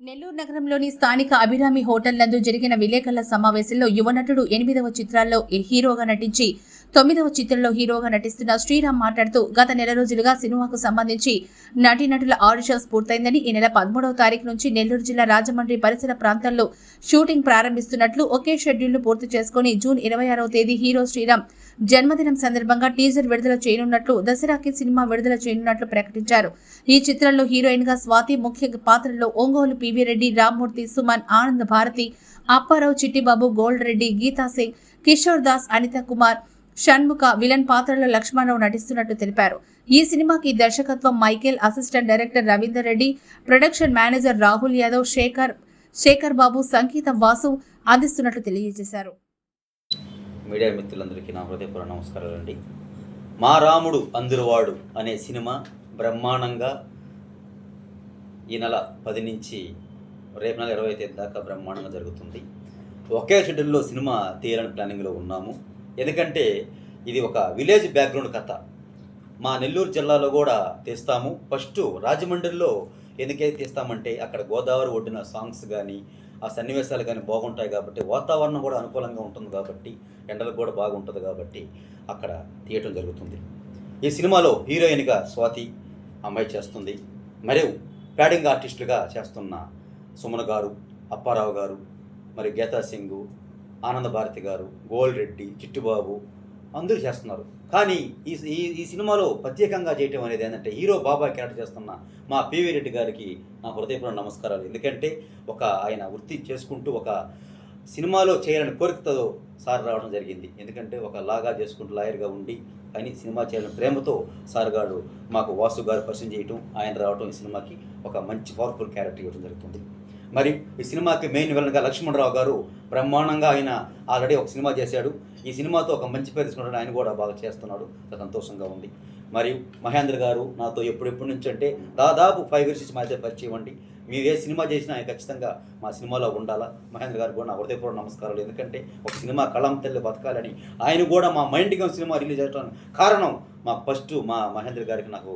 నెల్లూరు నగరంలోని స్థానిక అభిరామి హోటల్ నందు జరిగిన విలేకరుల సమావేశంలో యువ నటుడు ఎనిమిదవ చిత్రాల్లో హీరోగా నటించి తొమ్మిదవ చిత్రంలో హీరోగా నటిస్తున్న శ్రీరామ్ మాట్లాడుతూ గత నెల రోజులుగా సినిమాకు సంబంధించి నటీనటుల ఆడిషన్స్ పూర్తయిందని ఈ నెల పదమూడవ తారీఖు నుంచి నెల్లూరు జిల్లా రాజమండ్రి పరిసర ప్రాంతాల్లో షూటింగ్ ప్రారంభిస్తున్నట్లు ఒకే షెడ్యూల్ను పూర్తి చేసుకుని జూన్ ఇరవై ఆరవ తేదీ హీరో శ్రీరామ్ జన్మదినం సందర్భంగా టీజర్ విడుదల చేయనున్నట్లు దసరాకి సినిమా విడుదల చేయనున్నట్లు ప్రకటించారు. ఈ చిత్రంలో హీరోయిన్గా స్వాతి ముఖ్య పాత్రల్లో Ongole PV Reddy Rammurthy Suman Anand Bharathi Apparao Chittibabu gold Reddy Geetha Singh Kishore Das Anitha Kumar Shanmukha villain పాత్రలో లక్ష్మణరావు నటిస్తున్నట్టు తెలిపారు. ఈ సినిమాకి దర్శకత్వం Michael assistant director Ravinder Reddy production manager Rahul Yadav Sekhar Sekhar Babu సంగీతం వాసు అందిస్తున్నట్లు తెలియజేశారు. Media మిత్రులందరికీ నా హృదయపూర్వ నమస్కారాలు అండి. మా రాముడు అందురువాడు అనే సినిమా బ్రహ్మాండంగా ఈ నెల పది నుంచి రేపు నెల ఇరవై తేదీ దాకా బ్రహ్మాండంగా జరుగుతుంది. ఒకే షెడ్యూల్లో సినిమా తీయాలని ప్లానింగ్లో ఉన్నాము. ఎందుకంటే ఇది ఒక విలేజ్ బ్యాక్గ్రౌండ్ కథ. మా నెల్లూరు జిల్లాలో కూడా తీస్తాము. ఫస్ట్ రాజమండ్రిలో ఎందుకైతే తీస్తామంటే అక్కడ గోదావరి ఒడ్డున సాంగ్స్ కానీ ఆ సన్నివేశాలు కానీ బాగుంటాయి కాబట్టి వాతావరణం కూడా అనుకూలంగా ఉంటుంది కాబట్టి ఎండలు కూడా బాగుంటుంది కాబట్టి అక్కడ తీయటం జరుగుతుంది. ఈ సినిమాలో హీరోయిన్గా స్వాతి అమ్మాయి చేస్తుంది. మరియు ప్యాడింగ్ ఆర్టిస్టులుగా చేస్తున్న సుమన్ గారు అప్పారావు గారు మరియు గీతా సింగ్ ఆనంద భారతి గారు గోల్రెడ్డి చిట్టుబాబు అందరూ చేస్తున్నారు. కానీ ఈ ఈ ఈ సినిమాలో ప్రత్యేకంగా చేయటం అనేది ఏంటంటే హీరో బాబాయ్ క్యారెక్టర్ చేస్తున్న మా పివి రెడ్డి గారికి నా హృదయపూర్వక నమస్కారాలు. ఎందుకంటే ఒక ఆయన వృత్తి చేసుకుంటూ ఒక సినిమాలో చేయాలని కోరికతో సార్ రావడం జరిగింది. ఎందుకంటే ఒక లాగా చేసుకుంటూ లాయర్గా ఉండి అని సినిమా చేయాలని ప్రేమతో సార్ గారు మాకు వాసు గారు పరిచయం చేయటం ఆయన రావటం ఈ సినిమాకి ఒక మంచి పవర్ఫుల్ క్యారెక్టర్ ఇవ్వడం జరుగుతుంది. మరి ఈ సినిమాకి మెయిన్ విలన్గా లక్ష్మణరావు గారు బ్రహ్మాండంగా ఆయన ఆల్రెడీ ఒక సినిమా చేశాడు. ఈ సినిమాతో ఒక మంచి పేరు తీసుకుంటాడు ఆయన కూడా బాగా చేస్తున్నాడు. సంతోషంగా ఉంది. మరియు మహేంద్ర గారు నాతో ఎప్పుడెప్పటి నుంచి అంటే దాదాపు ఫైవ్ ఇయర్స్ నుంచి మా ఇద్దరు పరిచయం అండి. మీరు ఏ సినిమా చేసినా ఆయన ఖచ్చితంగా మా సినిమాలో ఉండాలా? మహేంద్ర గారు కూడా నా హృదయపూర్వ నమస్కారాలు. ఎందుకంటే ఒక సినిమా కళం తల్లి బతకాలని ఆయన కూడా మా మైండ్గా సినిమా రిలీజ్ అవ్వడానికి కారణం మా ఫస్ట్ మా మహేంద్ర గారికి నాకు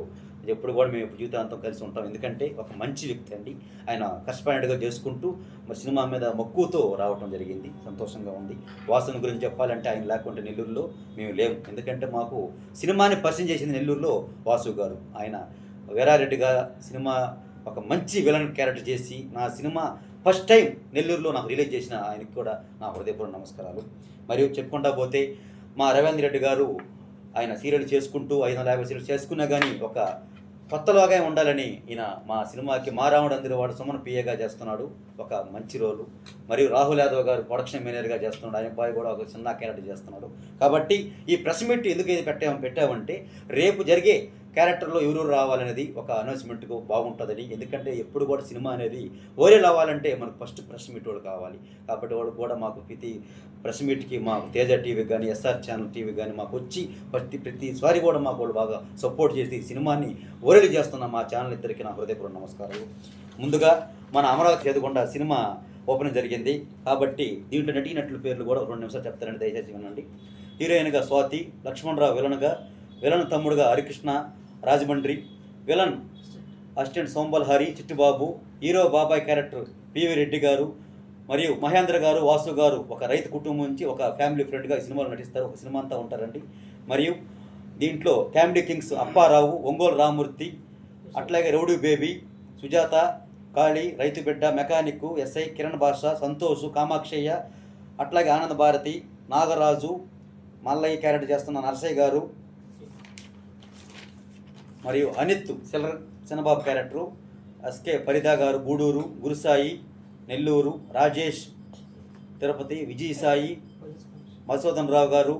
ఎప్పుడు కూడా మేము జీవితాంతం కలిసి ఉంటాం. ఎందుకంటే ఒక మంచి వ్యక్తి అండి. ఆయన కష్టపడినట్టుగా చేసుకుంటూ మరి సినిమా మీద మక్కువతో రావటం జరిగింది. సంతోషంగా ఉంది. వాసన గురించి చెప్పాలంటే ఆయన లేకుంటే నెల్లూరులో మేము లేము. ఎందుకంటే మాకు సినిమాని పరిచయం చేసింది నెల్లూరులో వాసు గారు. ఆయన వీరారెడ్డిగా సినిమా ఒక మంచి విలన్ క్యారెక్టర్ చేసి నా సినిమా ఫస్ట్ టైం నెల్లూరులో నాకు రిలీజ్ చేసిన ఆయనకి కూడా నా హృదయపూర్వ నమస్కారాలు. మరియు చెప్పుకుంటా పోతే మా రవీంద్ర రెడ్డి గారు ఆయన సీరియల్ చేసుకుంటూ ఐదు వందల యాభై సీరియల్ చేసుకున్నా కానీ ఒక కొత్తలాగా ఉండాలని ఈయన మా సినిమాకి మారాముడు అందరి వాడు సుమన్ పిఏగా చేస్తున్నాడు. ఒక మంచి రోలు. మరియు రాహుల్ యాదవ్ గారు ప్రొడక్షన్ మేనేజర్గా చేస్తున్నాడు. ఆయన బాయ్ కూడా ఒక చిన్న క్యారెక్టర్ చేస్తున్నాడు. కాబట్టి ఈ ప్రెస్ మీట్ ఎందుకు ఇది పెట్టాము పెట్టామంటే రేపు జరిగే క్యారెక్టర్లో ఎవరు రావాలనేది ఒక అనౌన్స్మెంట్కు బాగుంటుందని. ఎందుకంటే ఎప్పుడు కూడా సినిమా అనేది ఓరే రావాలంటే మనకు ఫస్ట్ ప్రెస్ మీట్ వాళ్ళు కావాలి. కాబట్టి వాడు కూడా మాకు ప్రతి ప్రెస్ మీట్కి మాకు తేజ టీవీ కానీ ఎస్ఆర్ ఛానల్ టీవీ కానీ మాకు వచ్చి ప్రతి ప్రతిసారి కూడా మాకు వాళ్ళు బాగా సపోర్ట్ చేసి ఈ సినిమాని ఓరేలు చేస్తున్న మా ఛానల్ ఇద్దరికి నా హృదయపూర్వక నమస్కారాలు. ముందుగా మన అమరావతి చేదుకొండ సినిమా ఓపెనింగ్ జరిగింది. కాబట్టి దీంట్లో నటీనటుల పేర్లు కూడా రెండు నిమిషాలు చెప్తారండి దయచేసి వినండి. హీరోయిన్గా స్వాతి లక్ష్మణరావు విలన్గా విలన్ తమ్ముడుగా హరికృష్ణ రాజమండ్రి విలన్ అసిస్టెంట్ సోంబల్ హరి చిట్టుబాబు హీరో బాబాయ్ క్యారెక్టర్ పివి రెడ్డి గారు మరియు మహేంద్ర గారు వాసు గారు ఒక రైతు కుటుంబం నుంచి ఒక ఫ్యామిలీ ఫ్రెండ్గా ఈ సినిమాలో నటిస్తారు. ఒక సినిమా అంతా ఉంటారండి. మరియు దీంట్లో ఫ్యామిలీ కింగ్స్ అప్పారావు ఒంగోలు రామూర్తి అట్లాగే రౌడీ బేబీ సుజాత కాళీ రైతు బిడ్డ మెకానిక్ ఎస్ఐ కిరణ్ భాష సంతోష్ కామాక్షయ్య అట్లాగే ఆనంద భారతి నాగరాజు మల్లయ్య క్యారెక్టర్ చేస్తున్న నర్సయ్య గారు మరియు అనిత్ సిల్ర చిన్నబాబు క్యారెక్టరు ఎస్కే ఫరిదా గారు గూడూరు గురుసాయి నెల్లూరు రాజేష్ తిరుపతి విజయసాయి మధుసూదన్ రావు గారు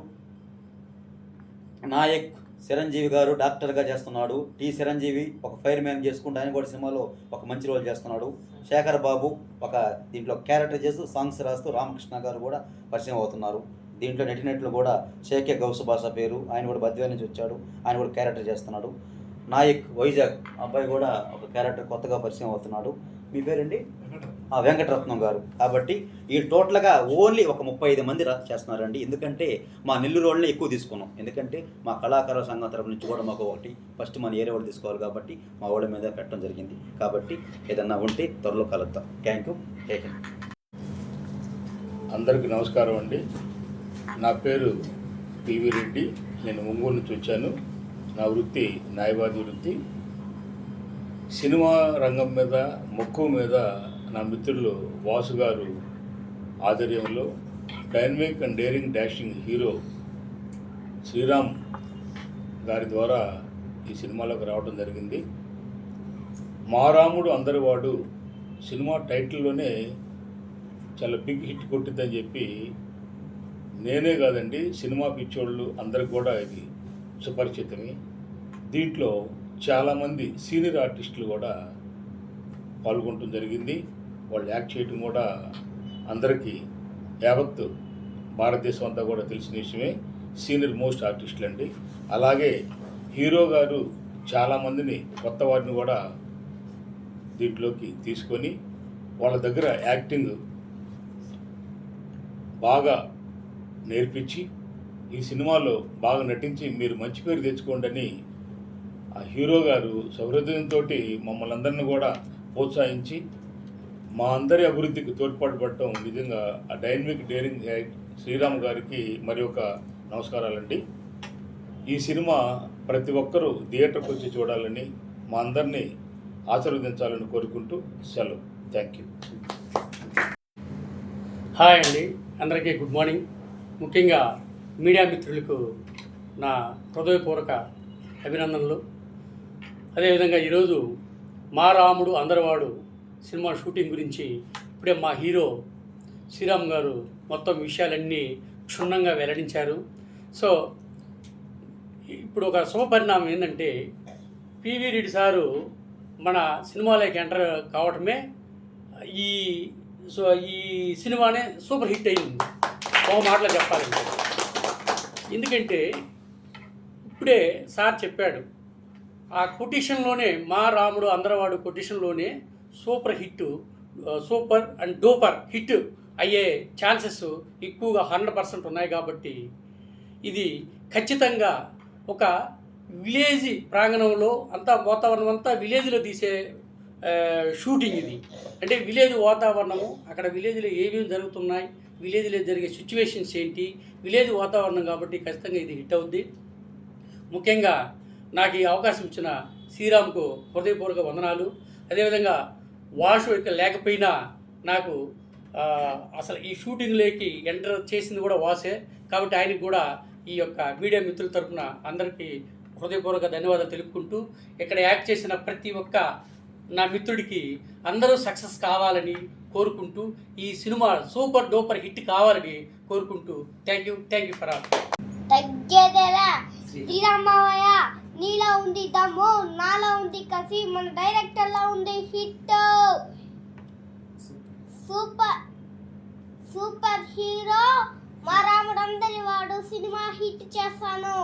నాయక్ చిరంజీవి గారు డాక్టర్గా చేస్తున్నాడు. టి చిరంజీవి ఒక ఫైర్ మ్యాన్ చేసుకుంటూ ఆయన కూడా సినిమాలో ఒక మంచి రోల్ చేస్తున్నాడు. శేఖర్ బాబు ఒక దీంట్లో క్యారెక్టర్ చేస్తూ సాంగ్స్ రాస్తూ రామకృష్ణ గారు కూడా పరిచయం అవుతున్నారు. దీంట్లో నటినట్లు కూడా శేఖే గౌసభాష పేరు. ఆయన కూడా బద్వే నుంచి వచ్చాడు. ఆయన కూడా క్యారెక్టర్ చేస్తున్నాడు. నాయక్ వైజాగ్ అబ్బాయి కూడా ఒక క్యారెక్టర్ కొత్తగా పరిచయం అవుతున్నాడు. మీ పేరండి? ఆ వెంకటరత్నం గారు. కాబట్టి ఈ టోటల్గా ఓన్లీ ఒక ముప్పై ఐదు మంది చేస్తున్నారండి. ఎందుకంటే మా నెల్లూరు వాళ్ళని ఎక్కువ తీసుకున్నాం. ఎందుకంటే మా కళాకారుల సంఘం తరపు నుంచి కూడా మాకు ఒకటి ఫస్ట్ మన ఏరియా వాళ్ళు తీసుకోవాలి కాబట్టి మా వాళ్ళ మీద పెట్టడం జరిగింది. కాబట్టి ఏదన్నా ఉంటే త్వరలో కలుద్దాం. Thank you. అందరికీ నమస్కారం అండి. నా పేరు పివి రెడ్డి. నేను ఒంగోలు నుంచి వచ్చాను. నా వృత్తి న్యాయవాది వృత్తి. సినిమా రంగం మీద మక్కువ మీద నా మిత్రులు వాసు గారు ఆధ్వర్యంలో dynamic and daring dashing hero Sriram గారి ద్వారా ఈ సినిమాలోకి రావడం జరిగింది. మారాముడు అందరి వాడు సినిమా టైటిల్లోనే చాలా బిగ్ హిట్ కొట్టిందని చెప్పి నేనే కాదండి సినిమా పిచ్చోళ్ళు అందరికి కూడా ఇది. సుపరిచితమే. దీంట్లో చాలామంది సీనియర్ ఆర్టిస్టులు కూడా పాల్గొనడం జరిగింది. వాళ్ళు యాక్ట్ చేయడం కూడా అందరికీ యావత్తు భారతదేశం అంతా కూడా తెలిసిన విషయమే. సీనియర్ మోస్ట్ ఆర్టిస్టులు అండి. అలాగే హీరో గారు చాలామందిని కొత్త వారిని కూడా దీంట్లోకి తీసుకొని వాళ్ళ దగ్గర యాక్టింగ్ బాగా నేర్పించి ఈ సినిమాలో బాగా నటించి మీరు మంచి పేరు తెచ్చుకోండి అని ఆ హీరో గారు సౌహృదయంతో మమ్మల్ని అందరిని కూడా ప్రోత్సహించి మా అందరి అభివృద్ధికి తోడ్పాటు పడటం నిజంగా ఆ డైనమిక్ డేరింగ్ యాక్ట్ శ్రీరామ్ గారికి మరి ఒక నమస్కారాలండి. ఈ సినిమా ప్రతి ఒక్కరూ థియేటర్కి వచ్చి చూడాలని మా అందరినీ ఆశీర్వదించాలని కోరుకుంటూ సెలవు. Thank you. హాయ్ అండి. అందరికీ గుడ్ మార్నింగ్. ముఖ్యంగా మీడియా మిత్రులకు నా హృదయపూర్వక అభినందనలు. అదేవిధంగా ఈరోజు మా రాముడు అందరివాడు సినిమా షూటింగ్ గురించి ఇప్పుడే మా హీరో శ్రీరామ్ గారు మొత్తం విషయాలన్నీ క్షుణ్ణంగా వెల్లడించారు. సో ఇప్పుడు ఒక శుభపరిణామం ఏంటంటే పివి రెడ్డి సారు మన సినిమాలోకి ఎంటర్ కావటమే ఈ సో ఈ సినిమానే సూపర్ హిట్ అయింది. ఒక మాటలో చెప్పాలంటే. ఎందుకంటే ఇప్పుడే సార్ చెప్పాడు ఆ కొటేషన్లోనే మా రాముడు అందరవాడు కొటేషన్లోనే super hit super and duper hit అయ్యే ఛాన్సెస్ ఎక్కువగా హండ్రెడ్ పర్సెంట్ ఉన్నాయి కాబట్టి ఇది ఖచ్చితంగా ఒక విలేజ్ ప్రాంగణంలో అంతా వాతావరణం అంతా విలేజ్లో తీసే షూటింగ్ ఇది. అంటే విలేజ్ వాతావరణము అక్కడ విలేజ్లో ఏమేమి జరుగుతున్నాయి విలేజ్లో జరిగే సిచ్యువేషన్స్ ఏంటి? విలేజ్ వాతావరణం కాబట్టి ఖచ్చితంగా ఇది హిట్ అవుద్ది. ముఖ్యంగా నాకు ఈ అవకాశం ఇచ్చిన శ్రీరామ్కు హృదయపూర్వక వందనాలు. అదేవిధంగా వాషు యొక్క లేకపోయినా నాకు అసలు ఈ షూటింగ్లోకి ఎంటర్ చేసింది కూడా వాసే. కాబట్టి ఆయనకు కూడా ఈ యొక్క మీడియా మిత్రుల తరపున అందరికీ హృదయపూర్వక ధన్యవాదాలు తెలుపుకుంటూ ఇక్కడ యాక్ట్ చేసిన ప్రతి ఒక్క నా మిత్రుడికి అందరూ సక్సెస్ కావాలని కోరుకుంటూ ఈ సినిమా సూపర్ డూపర్ హిట్ కావాలని కోరుకుంటూ thank you thank you for all తగ్గేదేలా Sriramayya నీలో ఉంది దమ్ము నాలో ఉంది కసి మన డైరెక్టర్లో ఉంది హిట్. Super super hero. మా రాముడు అందరి వాడు సినిమా హిట్ చేస్తాను.